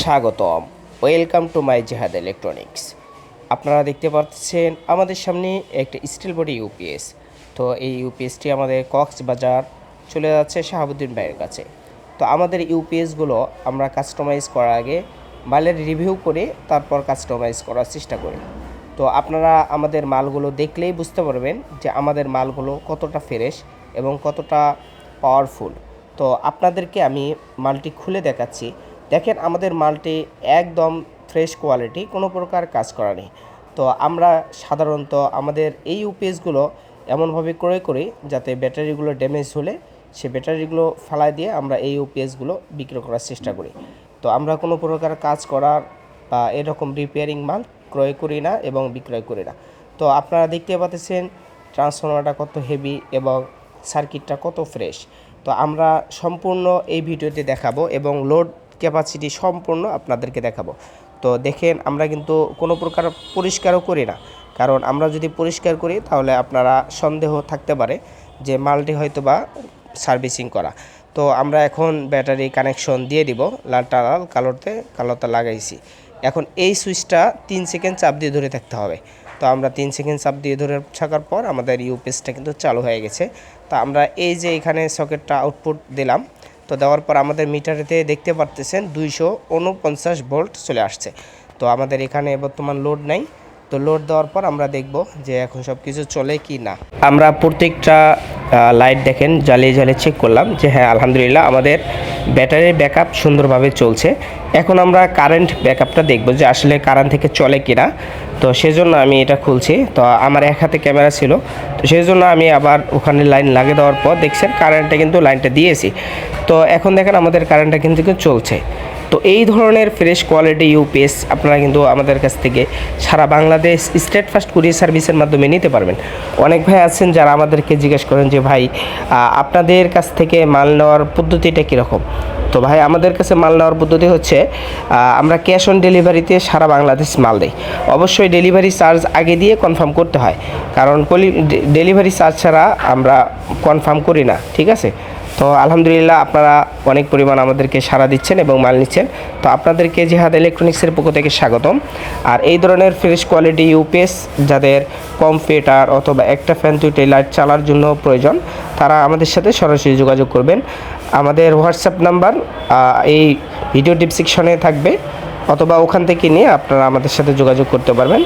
স্বাগতম। Welcome to my জেহাদ electronics আপনারা দেখতে পাচ্ছেন আমাদের সামনে একটা স্টিল বডি ইউপিএস তো এই ইউপিএসটি আমাদের কক্সবাজার চলে যাচ্ছে শাহাবুদ্দিন ভাইয়ের কাছে। তো আমাদের ইউপিএসগুলো আমরা কাস্টমাইজ করার আগে মালের রিভিউ করে তারপর কাস্টমাইজ করার চেষ্টা করি। তো আপনারা আমাদের মালগুলো দেখলেই বুঝতে পারবেন যে আমাদের মালগুলো কতটা ফ্রেশ এবং কতটা পাওয়ারফুল তো আপনাদেরকে আমি মালটি খুলে দেখাচ্ছি। দেখেন আমাদের মালটি একদম ফ্রেশ কোয়ালিটি কোনো প্রকার কাজ করা নেই। তো আমরা সাধারণত আমাদের এই ইউপিএসগুলো এমনভাবে ক্রয় করি যাতে ব্যাটারিগুলো ড্যামেজ হলে সে ব্যাটারিগুলো ফালাই দিয়ে আমরা এই ইউপিএসগুলো বিক্রি করার চেষ্টা করি। তো আমরা কোনো প্রকার কাজ করার বা এরকম রিপেয়ারিং মাল ক্রয় করি না এবং বিক্রয় করি না। তো আপনারা দেখতে পাচ্ছেন ট্রান্সফর্মারটা কত হেভি এবং সার্কিটটা কত ফ্রেশ তো আমরা সম্পূর্ণ এই ভিডিওতে দেখাবো এবং লোড ক্যাপাসিটি সম্পূর্ণ আপনাদেরকে দেখাবো। তো দেখেন, আমরা কিন্তু কোনো প্রকার পরিষ্কারও করি না। কারণ আমরা যদি পরিষ্কার করি, তাহলে আপনারা সন্দেহ থাকতে পারে যে মালটি হয়তো বা সার্ভিসিং করা। তো আমরা এখন ব্যাটারি কানেকশন দিয়ে দিব লালটা লাল কালোতে কালোটা লাগাইছি। এখন এই সুইচটা তিন সেকেন্ড চাপ দিয়ে ধরে থাকতে হবে। তো আমরা তিন সেকেন্ড চাপ দিয়ে ধরে থাকার পর আমাদের ইউপিএসটা কিন্তু চালু হয়ে গেছে। তো আমরা এই যে এখানে সকেটটা আউটপুট দিলাম তো দেওয়ার পর আমাদের মিটারেতে দেখতে পারতেছেন দুইশো উনপঞ্চাশ ভোল্ট চলে আসছে। তো আমাদের এখানে বর্তমান লোড নাই। তো লোড দেওয়ার পর আমরা দেখব যে এখন সব কিছু চলে কি না। আমরা প্রত্যেকটা লাইট দেখেন, জ্বালিয়ে জ্বালিয়ে চেক করলাম যে হ্যাঁ আলহামদুলিল্লাহ আমাদের ব্যাটারির ব্যাকআপ সুন্দরভাবে চলছে। এখন আমরা কারেন্ট ব্যাকআপটা দেখব যে আসলে কারেন্ট থেকে চলে কিনা। তো সেজন্য আমি এটা খুলছি। তো আমার এক হাতে ক্যামেরা ছিল। তো সেই জন্য আমি আবার ওখানে লাইন লাগিয়ে দেওয়ার পর দেখছেন কারেন্টটা কিন্তু লাইনটা দিয়েছি। তো এখন দেখেন আমাদের কারেন্টটা কিন্তু চলছে। তো এই ধরনের ফ্রেশ কোয়ালিটি ইউপিএস আপনারা কিন্তু আমাদের কাছ থেকে সারা বাংলাদেশ স্টেট ফার্স্ট কুরিয়ার সার্ভিসের মাধ্যমে নিতে পারবেন। অনেক ভাই আছেন যারা আমাদেরকে জিজ্ঞেস করেন যে, ভাই আপনাদের কাছ থেকে মাল নেওয়ার পদ্ধতিটা কীরকম? তো ভাই, আমাদের কাছে মাল নেওয়ার পদ্ধতি হচ্ছে আমরা ক্যাশ অন ডেলিভারিতে সারা বাংলাদেশ মাল দেই। অবশ্যই ডেলিভারি চার্জ আগে দিয়ে কনফার্ম করতে হয়। কারণ ডেলিভারি চার্জ ছাড়া আমরা কনফার্ম করি না, ঠিক আছে? তো আলহামদুলিল্লাহ আপনারা অনেক পরিমাণ আমাদেরকে সাড়া দিচ্ছেন এবং মাল নিচ্ছেন। তো আপনাদেরকে জিহাদ ইলেকট্রনিক্সের পক্ষ থেকে স্বাগতম। আর এই ধরনের ফ্রেশ কোয়ালিটি ইউপিএস যাদের কম্পিউটার অথবা একটা ফ্যান দুইটি লাইট চালার জন্য প্রয়োজন তারা আমাদের সাথে সরাসরি যোগাযোগ করবেন। আমাদের হোয়াটসঅ্যাপ নাম্বার এই ভিডিও ডিসক্রিপশনে থাকবে। অথবা ওখান থেকে নিয়ে আপনারা আমাদের সাথে যোগাযোগ করতে পারবেন।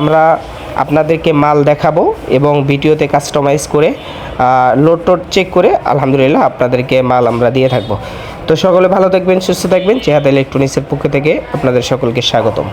আমরা আপনাদেরকে মাল দেখাবো এবং ভিডিওতে কাস্টমাইজ করে লোড টোড চেক করে আলহামদুলিল্লাহ আপনাদেরকে মাল আমরা দিয়ে থাকব। তো সকলে ভালো থাকবেন, সুস্থ থাকবেন। চেহাদ ইলেকট্রনিক্সের পক্ষ থেকে আপনাদের সকলকে স্বাগতম।